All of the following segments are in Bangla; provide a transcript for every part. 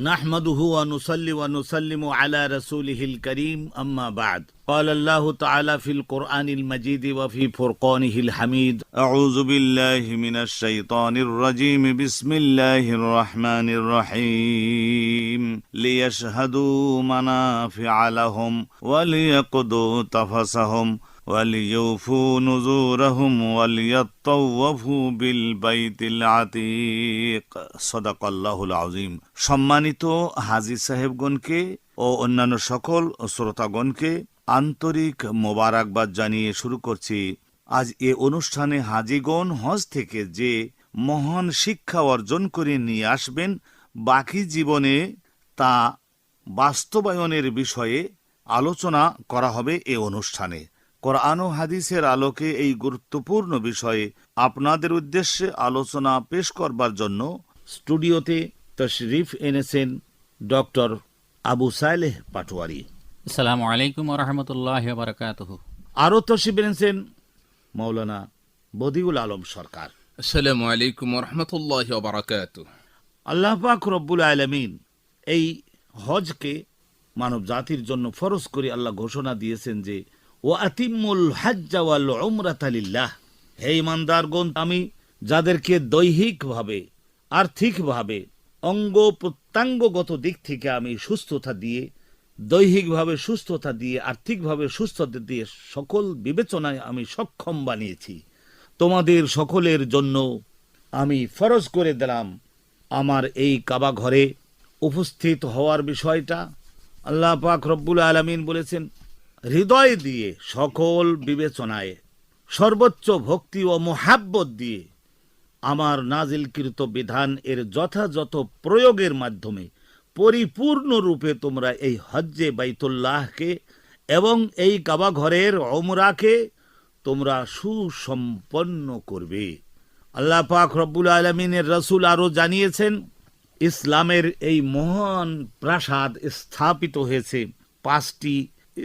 نحمده ونصلي ونسلم على رسوله الكريم أما بعد. قال الله تعالى في القرآن المجيد وفي فرقانه الحميد أعوذ بالله من الشيطان الرجيم بسم الله الرحمن الرحيم. ليشهدوا منافع لهم وليقضوا تفسهم. وليوفوا نذورهم وليطوفوا بالبيت العتيق صدق الله العظيم সম্মানিত হাজী সাহেবগণকে ও অন্যান্য সকল শ্রোতাগণকে আন্তরিক মোবারকবাদ জানিয়ে শুরু করছি আজ এ অনুষ্ঠানে হাজিগণ হজ থেকে যে মহান শিক্ষা অর্জন করে নিয়ে আসবেন বাকি জীবনে তা বাস্তবায়নের বিষয়ে আলোচনা করা হবে এ অনুষ্ঠানে কোরআন ও হাদিসের আলোকে এই গুরুত্বপূর্ণ বিষয়ে আপনাদের উদ্দেশ্যে আলোচনা পেশ করবার জন্য স্টুডিওতে তশরিফ এনেছেন ডক্টর আবু সালেহ পাটোয়ারি। আসসালামু আলাইকুম রহমতুল্লাহ বারকাত আরও তশরিফ এনেছেন মৌলানা বদিউল আলম সরকার। আসসালামু আলাইকুম রহমতুল্লাহ বারাকাত আল্লাহ পাক রব্বুল আলমিন এই হজকে মানব জাতির জন্য ফরজ করে আল্লাহ ঘোষণা দিয়েছেন যে ও আতিমুল হাজ্জাওয়াল উমরাতালিল্লাহ হে ইমানদারগণ, আমি যাদেরকে দৈহিকভাবে আর্থিকভাবে অঙ্গ প্রত্যঙ্গগত দিক থেকে আমি সুস্থতা দিয়ে দৈহিকভাবে সুস্থতা দিয়ে আর্থিকভাবে সুস্থতা দিয়ে সকল বিবেচনায় আমি সক্ষম বানিয়েছি। তোমাদের সকলের জন্য আমি ফরজ করে দিলাম আমার এই কাবা ঘরে উপস্থিত হওয়ার বিষয়টা। আল্লাহ পাক রব্বুল আলমিন বলেছেন হৃদয় দিয়ে সকল বিবেচনায়, সর্বোচ্চ ভক্তি ও মোহাব্বত দিয়ে আমার নাজিলকৃত বিধান এর যথাযথ প্রয়োগের মাধ্যমে পরিপূর্ণরূপে তোমরা এই হজ্জে বাইতুল্লাহকে এবং এই কাবা ঘরের অমরাকে তোমরা সুসম্পন্ন করবে। আল্লাহ পাক রব্বুল আলমিনের রসুল আরও জানিয়েছেন, ইসলামের এই মহান প্রাসাদ স্থাপিত হয়েছে পাঁচটি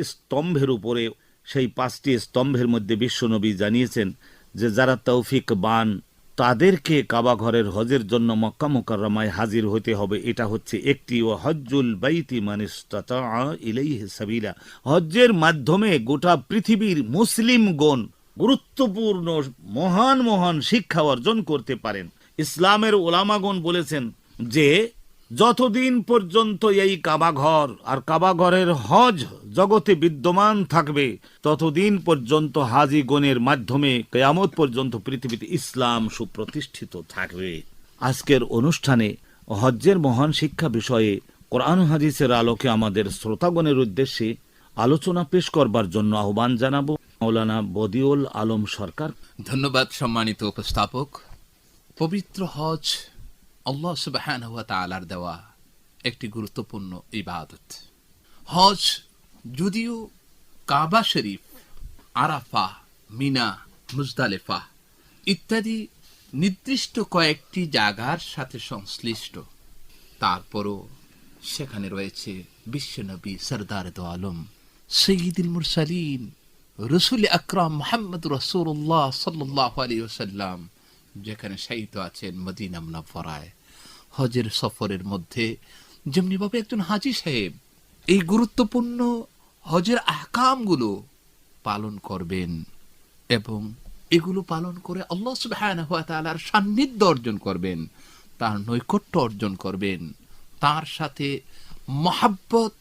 স্তম্ভের উপরে, সেই পাঁচটি স্তম্ভের মধ্যে বিশ্বনবী জানিয়েছেন যে, যারা তৌফিক বান তাদেরকে কাবা ঘরের হজের জন্য মক্কা মোকাররমায় হাজির হতে হবে। এটা হচ্ছে একটি ও হজ্জুল বাইতি ইলাইহি সাবিলা। হজ্জের মাধ্যমে গোটা পৃথিবীর মুসলিম মুসলিমগণ গুরুত্বপূর্ণ, মহান মহান শিক্ষা অর্জন করতে পারেন। ইসলামের ওলামাগণ বলেছেন যে যতদিন পর্যন্ত এই কাবাঘর আর কাবাঘরের হজ জগতে বিদ্যমান থাকবে, ততদিন পর্যন্ত হাজিগণের মাধ্যমে কেয়ামত পর্যন্ত পৃথিবীতে ইসলাম সুপ্রতিষ্ঠিত থাকবে। আজকের অনুষ্ঠানে হজ্জের মহান শিক্ষা বিষয়ে কোরআন হাদিসের আলোকে আমাদের শ্রোতাগণের উদ্দেশ্যে আলোচনা পেশ করবার জন্য আহ্বান জানাব। মৌলানা বদিউল আলম সরকার। ধন্যবাদ সম্মানিত উপস্থাপক। পবিত্র হজ আল্লাহ সুবাহান হুয়া তালার দেওয়া একটি গুরুত্বপূর্ণ ইবাদত। হজ যদিও কাবা শরীফ, আরাফা, মিনা, মুজদালেফা ইত্যাদি নির্দিষ্ট কয়েকটি জায়গার সাথে সংশ্লিষ্ট, তারপরও সেখানে রয়েছে বিশ্বনবী সরদার দো আলম, সঈদুল মুরসালিন, রসুল আকরাম মোহাম্মদ রসুল্লাহ সাল্লাহ আলী ওসাল্লাম যেখানে শায়িত আছেন মদিনা মুনাফরায় হজের সফরের মধ্যে, যেমনিভাবে একজন হাজি সাহেব এই গুরুত্বপূর্ণ হজের আহকামগুলো পালন করবেন এবং এগুলো পালন করে আল্লাহ ওয়া সান্নিধ্য অর্জন করবেন, তার নৈকট্য অর্জন করবেন, তার সাথে মহাব্বত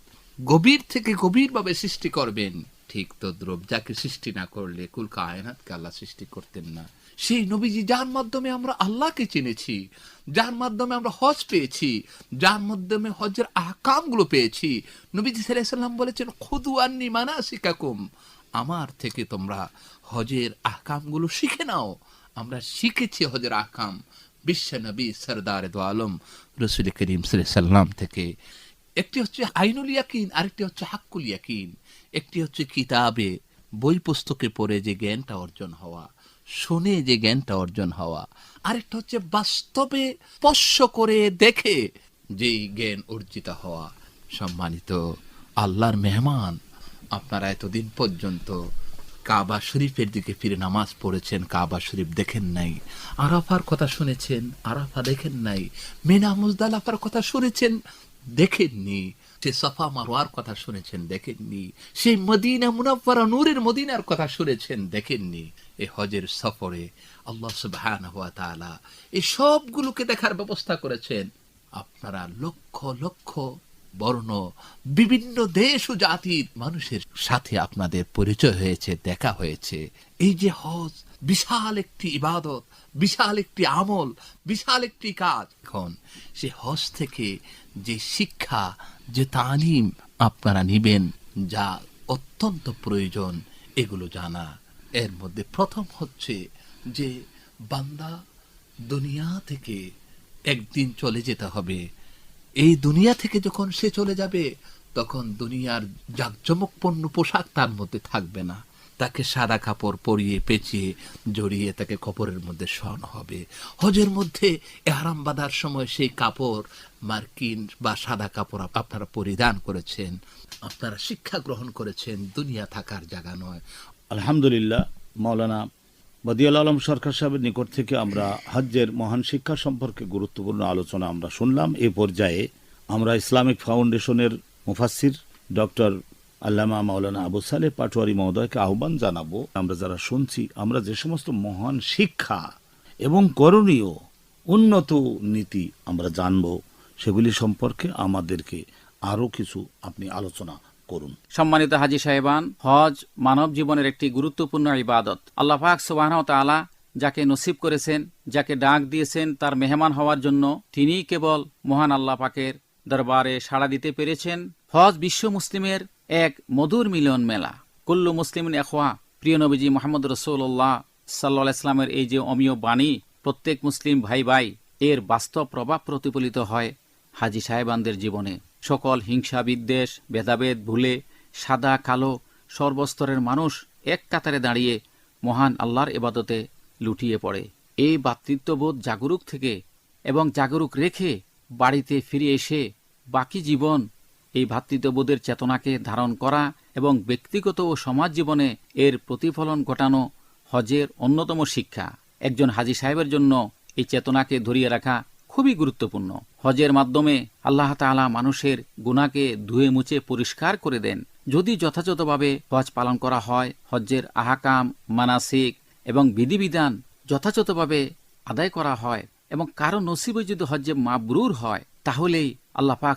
গভীর থেকে গভীরভাবে সৃষ্টি করবেন। ঠিক তদ্রুপ, যাকে সৃষ্টি না করলে কুল কায়নাতকে আল্লাহ সৃষ্টি করতেন না। সেই নবীজি, যার মাধ্যমে আমরা আল্লাহকে চিনেছি, যার মাধ্যমে আমরা হজ পেয়েছি, যার মাধ্যমে হজের আহকামগুলো পেয়েছি, নবীজি সাল্লাম বলেছেন, খুদু আন্নি মানা শিকাকুম আমার থেকে তোমরা হজের আহকামগুলো শিখে নাও। আমরা শিখেছি হজের আহকাম। বিশ্ব নবী, সরদার দো আলম, রসুল করিম সাল্লাম থেকে। একটি হচ্ছে আইনুল ইয়াকিন, আরেকটি হচ্ছে হাক্কুল ইয়াকিন। একটি হচ্ছে কিতাবে, বই পুস্তকে পড়ে যে জ্ঞানটা অর্জন হওয়া। শুনে যে জ্ঞানটা অর্জন হওয়া, আরেকটা হচ্ছে বাস্তবে স্পর্শ করে দেখে যেই জ্ঞান অর্জিত হওয়া, সম্মানিত আল্লাহর মেহমান, আপনারা এতদিন পর্যন্ত কাবা শরীফের দিকে ফিরে নামাজ পড়েছেন, কাবা শরীফ দেখেন নাই, আরাফার কথা শুনেছেন, আরাফা দেখেন নাই, মেনা মুজদালাফার কথা শুনেছেন, দেখেননি। সে সাফা মারোয়ার কথা শুনেছেন, দেখেননি। সেই মদিনা মুনাফারা নূরের মদিনার কথা শুনেছেন, দেখেননি। এ হজের সফরে আল্লাহ সুবহান হওয়া তালা এই সবগুলোকে দেখার ব্যবস্থা করেছেন। আপনারা লক্ষ লক্ষ বর্ণ, বিভিন্ন দেশ ও জাতির মানুষের সাথে আপনাদের পরিচয় হয়েছে, দেখা হয়েছে। এই যে হজ, বিশাল একটি ইবাদত, বিশাল একটি আমল, বিশাল একটি কাজ। এখন সে হজ থেকে যে শিক্ষা, যে তালিম আপনারা নিবেন, যা অত্যন্ত প্রয়োজন, এগুলো জানা। এর মধ্যে প্রথম হচ্ছে যে বান্দা দুনিয়া থেকে একদিন চলে যেতে হবে। এই দুনিয়া থেকে যখন সে চলে যাবে, তখন দুনিয়ার জাকজমকপূর্ণ পোশাক তার মধ্যে থাকবে না। তাকে সাদা কাপড় পরিয়ে পেঁচিয়ে জড়িয়ে তাকে কপরের মধ্যে শোয়ানো হবে। হজের মধ্যে এহারাম বাঁধার সময় সেই কাপড়, মার্কিন বা সাদা কাপড় আপনারা পরিধান করেছেন, আপনারা শিক্ষা গ্রহণ করেছেন, দুনিয়া থাকার জায়গা নয়। আলহামদুলিল্লাহ, মাওলানা বদিয়াল আলম সরকার সাহেবের নিকট থেকে আমরা হজ্জের মহান শিক্ষা সম্পর্কে গুরুত্বপূর্ণ আলোচনা আমরা শুনলাম। এ পর্যায়ে আমরা ইসলামিক ফাউন্ডেশনের মুফাসির ডক্টর আল্লামা মাওলানা আবু সালে পাটোয়ারি মহোদয়কে আহ্বান জানাব। আমরা যারা শুনছি, আমরা যে সমস্ত মহান শিক্ষা এবং করণীয় উন্নত নীতি আমরা জানব, সেগুলি সম্পর্কে আমাদেরকে আরও কিছু আপনি আলোচনা করুন। সম্মানিত হাজি সাহেবান, হজ মানব জীবনের একটি গুরুত্বপূর্ণ ইবাদত। আল্লাহ পাক সুবাহ যাকে নসিব করেছেন, যাকে ডাক দিয়েছেন, তার মেহমান হওয়ার জন্য তিনিই কেবল মহান আল্লাহ পাকের দরবারে সাড়া দিতে পেরেছেন। হজ বিশ্ব মুসলিমের এক মধুর মিলন মেলা। কুল্লু মুসলিম এখোয়া প্রিয় নবীজি মোহাম্মদ রসৌল্লাহ সাল্লাহ ইসলামের এই যে অমীয় বাণী, প্রত্যেক মুসলিম ভাই ভাই এর বাস্তব প্রভাব প্রতিফলিত হয় হাজি সাহেবানদের জীবনে। সকল হিংসা বিদ্বেষ ভেদাভেদ ভুলে সাদা, কালো, সর্বস্তরের মানুষ এক কাতারে দাঁড়িয়ে মহান আল্লাহর এবাদতে লুটিয়ে পড়ে। এই ভাতৃত্ববোধ জাগরুক থেকে এবং জাগরুক রেখে বাড়িতে ফিরে এসে বাকি জীবন এই ভ্রাতৃত্ববোধের চেতনাকে ধারণ করা এবং ব্যক্তিগত ও সমাজ জীবনে এর প্রতিফলন ঘটানো হজের অন্যতম শিক্ষা। একজন হাজি সাহেবের জন্য এই চেতনাকে ধরিয়ে রাখা খুবই গুরুত্বপূর্ণ। হজের মাধ্যমে আল্লাহ তাআলা মানুষের গুণাকে ধুয়ে মুছে পরিষ্কার করে দেন। যদি যথাযথভাবে হজ পালন করা হয়, হজ্জের আহাকাম, মানাসিক এবং বিধিবিধান যথাযথভাবে আদায় করা হয় এবং কারও নসিবে যদি হজ্জে মাবরুর হয়, তাহলেই আল্লাহ পাক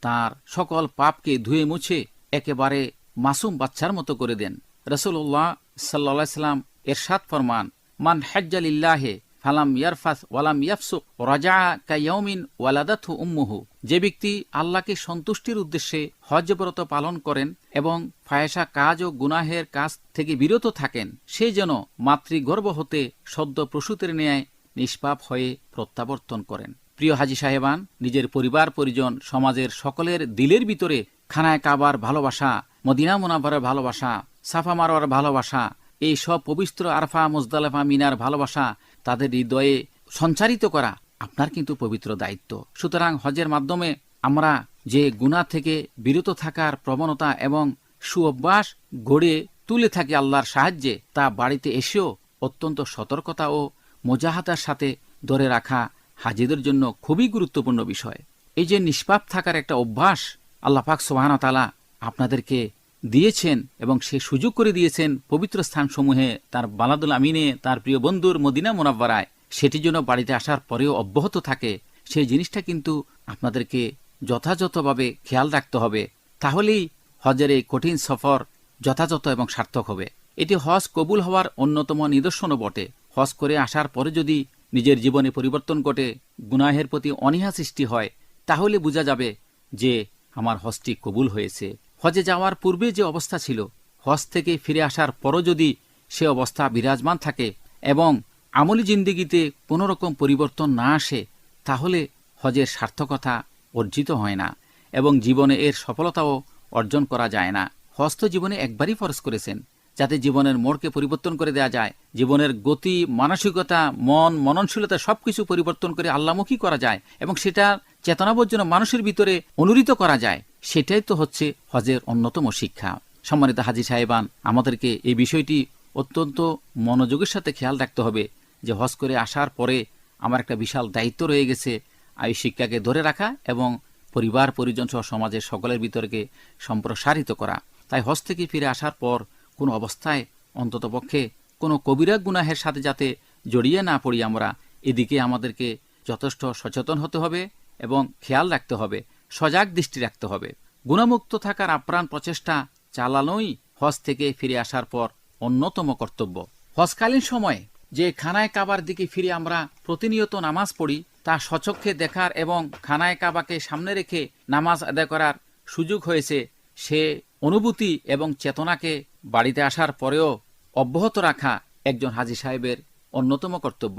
তার সকল পাপকে ধুয়ে মুছে একেবারে মাসুম বাচ্চার মতো করে দেন। রসুল্লাহ সাল্লা সাল্লাম এরশাদ ফরমান, মান হাজ্জালিল্লাহে ফালাম ইয়ারফাস ওয়ালাম ইয়াফসুক রাজা কাইয়মিন ওয়ালাদাথু উম্মুহু। যে ব্যক্তি আল্লাহকে সন্তুষ্টির উদ্দেশ্যে হজব্রত পালন করেন এবং ফায়সা কাজ ও গুনাহের কাজ থেকে বিরত থাকেন, সে যেন মাতৃগর্ভ হতে সদ্য প্রসূতের ন্যায় নিষ্পাপ হয়ে প্রত্যাবর্তন করেন। প্রিয় হাজি সাহেবান, নিজের পরিবার, পরিজন, সমাজের সকলের দিলের ভিতরে খানায় কাবার ভালোবাসা, মদিনা মোনাভারের ভালোবাসা, সাফা মারোয়ার ভালোবাসা, এই সব পবিত্র আরফা মুজদালেফা মিনার ভালোবাসা তাদের হৃদয়ে সঞ্চারিত করা আপনার কিন্তু পবিত্র দায়িত্ব। সুতরাং হজের মাধ্যমে আমরা যে গুণা থেকে বিরত থাকার প্রবণতা এবং সুঅভ্যাস গড়ে তুলে থাকি আল্লাহর সাহায্যে, তা বাড়িতে এসেও অত্যন্ত সতর্কতা ও মোজাহাতার সাথে ধরে রাখা হাজিদের জন্য খুবই গুরুত্বপূর্ণ বিষয়। এই যে নিষ্পাপ থাকার একটা অভ্যাস আল্লাহ পাক সোহানতালা আপনাদেরকে দিয়েছেন এবং সে সুযোগ করে দিয়েছেন পবিত্র স্থানসমূহে তার বালাদুল আমিনে, তার প্রিয় বন্ধুর মদিনা মোনাব্বারায় সেটি যেন বাড়িতে আসার পরেও অব্যাহত থাকে। সেই জিনিসটা কিন্তু আপনাদেরকে যথাযথভাবে খেয়াল রাখতে হবে। তাহলেই হজের এই কঠিন সফর যথাযথ এবং সার্থক হবে। এটি হজ কবুল হওয়ার অন্যতম নিদর্শনও বটে। হজ করে আসার পরে যদি নিজের জীবনে পরিবর্তন ঘটে, গুনাহের প্রতি অনীহা সৃষ্টি হয়, তাহলে বোঝা যাবে যে আমার হজটি কবুল হয়েছে। হজে যাওয়ার পূর্বে যে অবস্থা ছিল, হজ থেকে ফিরে আসার পরও যদি সে অবস্থা বিরাজমান থাকে এবং আমলি জিন্দিগিতে কোনো রকম পরিবর্তন না আসে, তাহলে হজের সার্থকতা অর্জিত হয় না এবং জীবনে এর সফলতাও অর্জন করা যায় না। হস্ত জীবনে একবারই ফরজ করেছেন। যাতে জীবনের মোড়কে পরিবর্তন করে দেওয়া যায়। জীবনের গতি, মানসিকতা, মন, মননশীলতা সবকিছু পরিবর্তন করে আল্লামুখী করা যায় এবং সেটা চেতনাবোধ যেন মানুষের ভিতরে অনুরিত করা যায়, সেটাই তো হচ্ছে হজের অন্যতম শিক্ষা। সম্মানিত হাজি সাহেবান, আমাদেরকে এই বিষয়টি অত্যন্ত মনোযোগের সাথে খেয়াল রাখতে হবে যে হজ করে আসার পরে আমার একটা বিশাল দায়িত্ব রয়ে গেছে এই শিক্ষাকে ধরে রাখা এবং পরিবার পরিজন সহ সমাজের সকলের ভিতরকে সম্প্রসারিত করা। তাই হজ থেকে ফিরে আসার পর কোনো অবস্থায় অন্ততপক্ষে কোনো কবিরা গুনাহের সাথে যাতে জড়িয়ে না পড়ি আমরা, এদিকে আমাদেরকে যথেষ্ট সচেতন হতে হবে এবং খেয়াল রাখতে হবে, সজাগ দৃষ্টি রাখতে হবে। গুণামুক্ত থাকার আপ্রাণ প্রচেষ্টা চালানোই হজ থেকে ফিরে আসার পর অন্যতম কর্তব্য। হজকালীন সময়ে যে খানায় কাবার দিকে ফিরে আমরা প্রতিনিয়ত নামাজ পড়ি, তা সচক্ষে দেখার এবং খানায় কাবাকে সামনে রেখে নামাজ আদায় করার সুযোগ হয়েছে সে অনুভূতি এবং চেতনাকে বাড়িতে আসার পরেও অব্যাহত রাখা একজন হাজি সাহেবের অন্যতম কর্তব্য।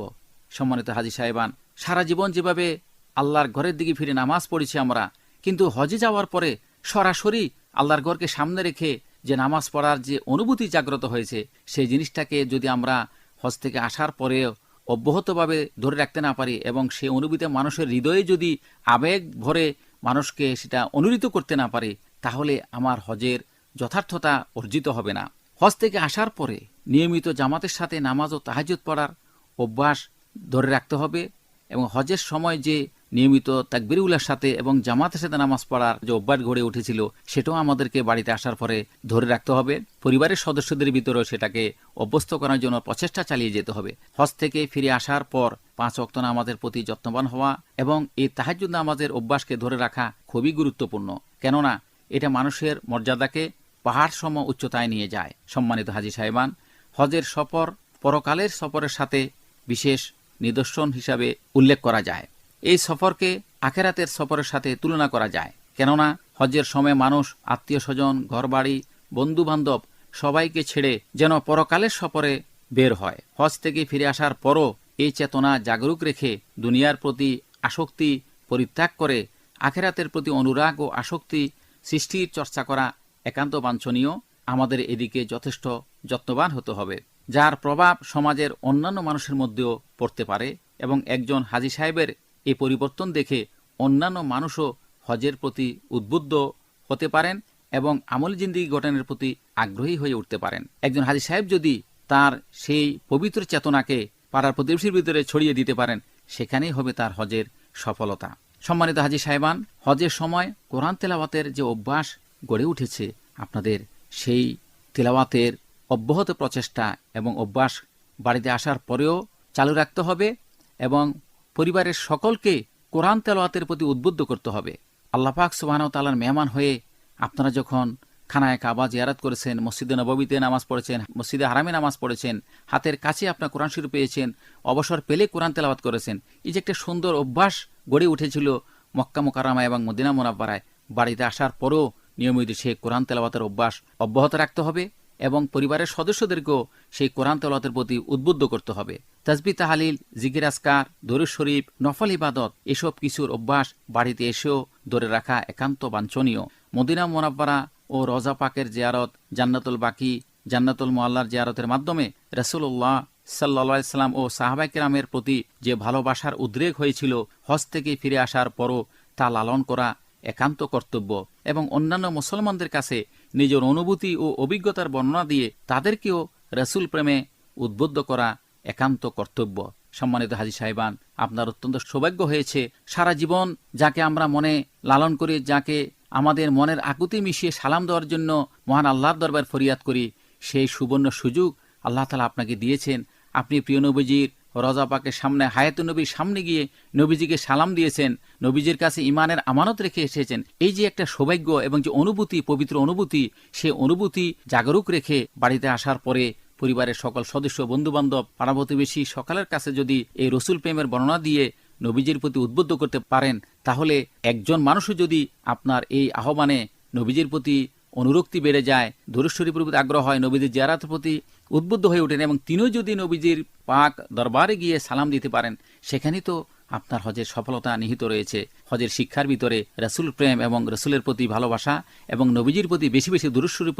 সম্মানিত হাজি সাহেবান, সারা জীবন যেভাবে আল্লাহর ঘরের দিকে ফিরে নামাজ পড়েছি আমরা, কিন্তু হজে যাওয়ার পরে সরাসরি আল্লাহর ঘরকে সামনে রেখে যে নামাজ পড়ার যে অনুভূতি জাগ্রত হয়েছে, সেই জিনিসটাকে যদি আমরা হজ থেকে আসার পরেও অব্যাহতভাবে ধরে রাখতে না পারি এবং সেই অনুভূতি মানুষের হৃদয়ে যদি আবেগ ভরে মানুষকে সেটা অনুরিত করতে না পারি তাহলে আমার হজের যথার্থতা অর্জিত হবে না। হজ থেকে আসার পরে নিয়মিত জামাতের সাথে নামাজ ও তাহাজুদ পড়ার অভ্যাস ধরে রাখতে হবে এবং হজের সময় যে নিয়মিত তাকবিরুল্লার সাথে এবং জামাতের সাথে নামাজ পড়ার যে অভ্যাস গড়ে উঠেছিল, সেটাও আমাদেরকে বাড়িতে আসার পরে ধরে রাখতে হবে। পরিবারের সদস্যদের ভিতরেও সেটাকে অভ্যস্ত করার জন্য প্রচেষ্টা চালিয়ে যেতে হবে। হজ থেকে ফিরে আসার পর পাঁচ অক্ত নামাজের প্রতি যত্নবান হওয়া এবং এই তাহাজুদ নামাজের অভ্যাসকে ধরে রাখা খুবই গুরুত্বপূর্ণ। কেননা এটা মানুষের মর্যাদাকে পাহাড় সম উচ্চতায় নিয়ে যায়। সম্মানিত হাজি সাহেবান, হজের সফর পরকালের সফরের সাথে বিশেষ নিদর্শন হিসাবে উল্লেখ করা যায়। এই সফরকে আখেরাতের সফরের সাথে তুলনা করা যায়। কেননা, হজের সময় মানুষ আত্মীয় স্বজন ঘরবাড়ি বন্ধু বান্ধব সবাইকে ছেড়ে যেন পরকালের সফরে বের হয়। হজ থেকে ফিরে আসার পরও এই চেতনা জাগরুক রেখে দুনিয়ার প্রতি আসক্তি পরিত্যাগ করে, আখেরাতের প্রতি অনুরাগ ও আসক্তি সৃষ্টির চর্চা করা একান্ত বাঞ্ছনীয়। আমাদের এদিকে যথেষ্ট যত্নবান হতে হবে, যার প্রভাব সমাজের অন্যান্য মানুষের মধ্যেও পড়তে পারে এবং একজন হাজি সাহেবের এই পরিবর্তন দেখে অন্যান্য মানুষও হজের প্রতি উদ্বুদ্ধ হতে পারেন এবং আমল জিন্দিগি গঠনের প্রতি আগ্রহী হয়ে উঠতে পারেন। একজন হাজি সাহেব যদি তার সেই পবিত্র চেতনাকে পাড়ার প্রতিবেশীর ভিতরে ছড়িয়ে দিতে পারেন, সেখানেই হবে তার হজের সফলতা। সম্মানিত হাজি সাহেবান, হজের সময় কোরআন তেলাওয়াতের যে অভ্যাস গড়ে উঠেছে, আপনাদের সেই তেলাওয়াতের অব্যাহত প্রচেষ্টা এবং অভ্যাস বাড়িতে আসার পরেও চালু রাখতে হবে এবং পরিবারের সকলকে কোরআন তেলাওয়াতের প্রতি উদ্বুদ্ধ করতে হবে। আল্লাপাক সুবাহ তালার মেহমান হয়ে আপনারা যখন খানায় কাবা জিয়ারাত করেছেন, মসজিদে নববীতে নামাজ পড়েছেন, মসজিদে হারামে নামাজ পড়েছেন, হাতের কাছে আপনার কোরআন শুরু পেয়েছেন, অবসর পেলে কোরআন তেলাওয়াত করেছেন। এই যে একটা সুন্দর অভ্যাস গড়ে উঠেছিল মক্কা মোকারামা এবং মদিনা মোনাব্বারায়। বাড়িতে আসার পরও নিয়মিত সেই কোরআন তেলাওয়াতের অভ্যাস অব্যাহত রাখতে হবে এবং পরিবারের সদস্যদেরকেও সেই কোরআন তেলাওয়াতের প্রতি উদ্বুদ্ধ করতে হবে। তাজবি তাহালিল, জিকির আসকার দরুদ শরীফ, নফল ইবাদত, এসব কিছুর অভ্যাস বাড়িতে এসেও ধরে রাখা একান্ত বাঞ্ছনীয়। মদিনা মোনাব্বারা ও রজা পাকের জিয়ারত, জান্নাতুল বাকি, জান্নাতুল মোয়াল্লার জিয়ারতের মাধ্যমে রসুল্লাহ সাল্লা সাল্লাম ও সাহাবাইকেরামের প্রতি যে ভালোবাসার উদ্রেক হয়েছিল, হজ থেকে ফিরে আসার পরও তা লালন করা একান্ত কর্তব্য এবং অন্যান্য মুসলমানদের কাছে নিজের অনুভূতি ও অভিজ্ঞতার বর্ণনা দিয়ে তাদেরকেও রসুল প্রেমে উদ্বুদ্ধ করা একান্ত কর্তব্য। সম্মানিত হাজি সাহেবান, আপনার অত্যন্ত সৌভাগ্য হয়েছে, সারা জীবন যাকে আমরা মনে লালন করি, যাকে আমাদের মনের আকুতি মিশিয়ে সালাম দেওয়ার জন্য মহান আল্লাহর দরবার ফরিয়াদ করি। সেই সুবর্ণ সুযোগ আল্লাহ তালা আপনাকে দিয়েছেন। আপনি প্রিয় নবীজির রজা পাকের সামনে হায়াত নবীর সামনে গিয়ে নবীজিকে সালাম দিয়েছেন। নবীজির কাছে ইমানের আমানত রেখে এসেছেন। এই যে একটা সৌভাগ্য এবং যে অনুভূতি, পবিত্র অনুভূতি, সে অনুভূতি জাগরুক রেখে বাড়িতে আসার পরে পরিবারের সকল সদস্য, বন্ধুবান্ধব, পাড়া প্রতিবেশী সকালের কাছে যদি এই রসুল প্রেমের বর্ণনা দিয়ে নবীজির প্রতি উদ্বুদ্ধ করতে পারেন, তাহলে একজন মানুষও যদি আপনার এই আহ্বানে নবীজির প্রতি অনুরক্তি বেড়ে যায় ধরুশ্বরীপুর প্রতি আগ্রহ হয়, নবীজির জিয়ারাতের প্রতি উদ্বুদ্ধ হয়ে ওঠেন এবং তিনিও যদি নবীজির পাক দরবারে গিয়ে সালাম দিতে পারেন, সেখানেই তো আপনার হজের সফলতা নিহিত রয়েছে। হজের শিক্ষার ভিতরে রসুল প্রেম এবং রসুলের প্রতি ভালোবাসা এবং নবীজির প্রতি বেশি বেশি দুরুশ্বরী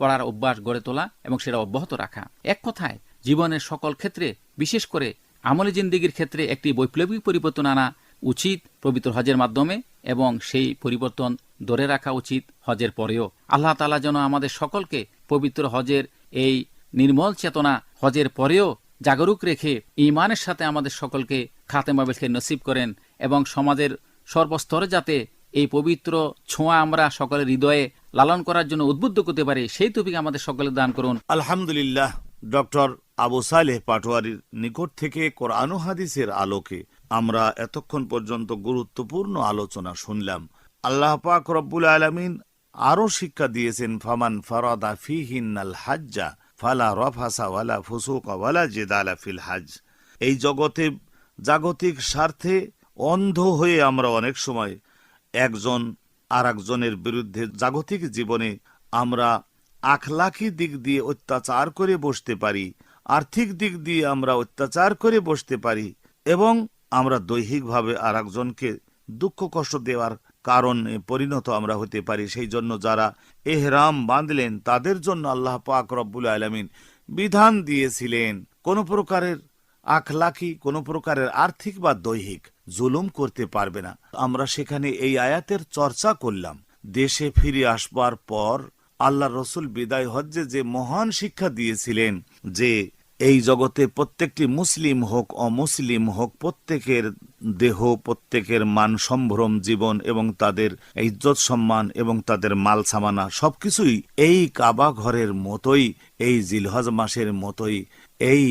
পড়ার অভ্যাস গড়ে তোলা এবং সেটা অব্যাহত রাখা। এক কথায়, জীবনের সকল ক্ষেত্রে, বিশেষ করে আমলে জিন্দিগির ক্ষেত্রে একটি বৈপ্লবিক পরিবর্তন আনা উচিত পবিত্র হজের মাধ্যমে এবং সেই পরিবর্তন ধরে রাখা উচিত হজের পরেও। আল্লাহ তালা যেন আমাদের সকলকে পবিত্র হজের এই নির্মল চেতনা হজের পরেও জাগরুক রেখে ইমানের সাথে আমাদের সকলকে খাতেমাবিলকে নসিব করেন এবং সমাজের সর্বস্তরে যাতে এই পবিত্র ছোঁয়া আমরা সকলের হৃদয়ে লালন করার জন্য উদ্বুদ্ধ করতে পারি, সেই তৌফিক আমাদের সকলের দান করুন। আলহামদুলিল্লাহ, ডক্টর আবু সালেহ পাটোয়ারির নিকট থেকে কোরআন হাদিসের আলোকে আমরা এতক্ষণ পর্যন্ত গুরুত্বপূর্ণ আলোচনা শুনলাম। আল্লাহ পাক রব্বুল আলমিন আরও শিক্ষা দিয়েছেন, ফামান ফরাদা ফিহিন্নাল হাজ্জা ফালা রফাসা ওয়ালা ফুসুকা ওয়ালা জেদালা ফিল হাজ এই জগতে জাগতিক স্বার্থে অন্ধ হয়ে আমরা অনেক সময় একজন আর একজনের বিরুদ্ধে জাগতিক জীবনে আমরা আখলাকি দিক দিয়ে অত্যাচার করে বসতে পারি। আর্থিক দিক দিয়ে আমরা অত্যাচার করে বসতে পারি এবং আমরা দৈহিকভাবে আর একজনকে দুঃখ কষ্ট দেওয়ার কারণে পরিণত আমরা হতে পারি। সেই জন্য যারা এহরাম বাঁধলেন, তাদের জন্য আল্লাহ পাক রব্বুল আলমিন বিধান দিয়েছিলেন, কোন প্রকারের আখলাকি, কোন প্রকারের আর্থিক বা দৈহিক জুলুম করতে পারবে না। আমরা সেখানে এই আয়াতের চর্চা করলাম। দেশে ফিরে আসবার পর আল্লাহ রসুল বিদায় হজ্জে যে মহান শিক্ষা দিয়েছিলেন যে এই জগতে প্রত্যেকটি মুসলিম হোক, অমুসলিম হোক, প্রত্যেকের দেহ, প্রত্যেকের মান সম্ভ্রম, জীবন এবং তাদের ইজ্জত সম্মান এবং তাদের মাল সামানা সবকিছুই এই কাবা ঘরের মতোই, এই জিলহজ মাসের মতোই, এই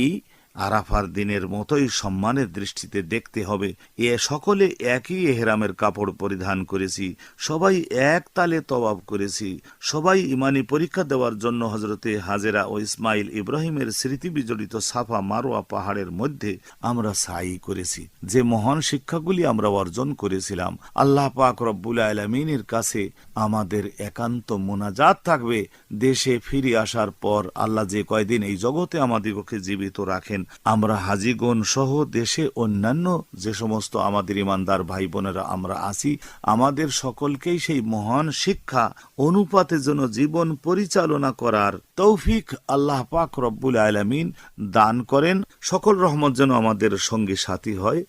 আরাফার দিনের মতোই সম্মানের দৃষ্টিতে দেখতে হবে। এ সকলে একই এহরামের কাপড় পরিধান করেছি। সবাই এক তালে তবাব করেছি। সবাই ইমানি পরীক্ষা দেওয়ার জন্য হজরতে হাজেরা ও ইসমাইল ইব্রাহিমের স্মৃতি বিজড়িত সাফা মারোয়া পাহাড়ের মধ্যে আমরা সাই করেছি। যে মহান শিক্ষাগুলি আমরা অর্জন করেছিলাম, আল্লাহ পাক রব্বুল আলমিনের কাছে আমাদের একান্ত মোনাজাত থাকবে। দেশে ফিরে আসার পর আল্লাহ যে কয়দিন এই জগতে আমাদিগকে জীবিত রাখেন আমরা হাজিগণ সহ দেশে অন্যান্য যে সমস্ত আমাদের ইমানদার ভাই বোনেরা আমরা আছি, আমাদের সকলকেই সেই মহান শিক্ষা, অনুপাতে যেন জীবন পরিচালনা করার তৌফিক আল্লাহ পাক রব্বুল আলমিন দান করেন। সকল রহমত যেন আমাদের সঙ্গে সাথী হয়।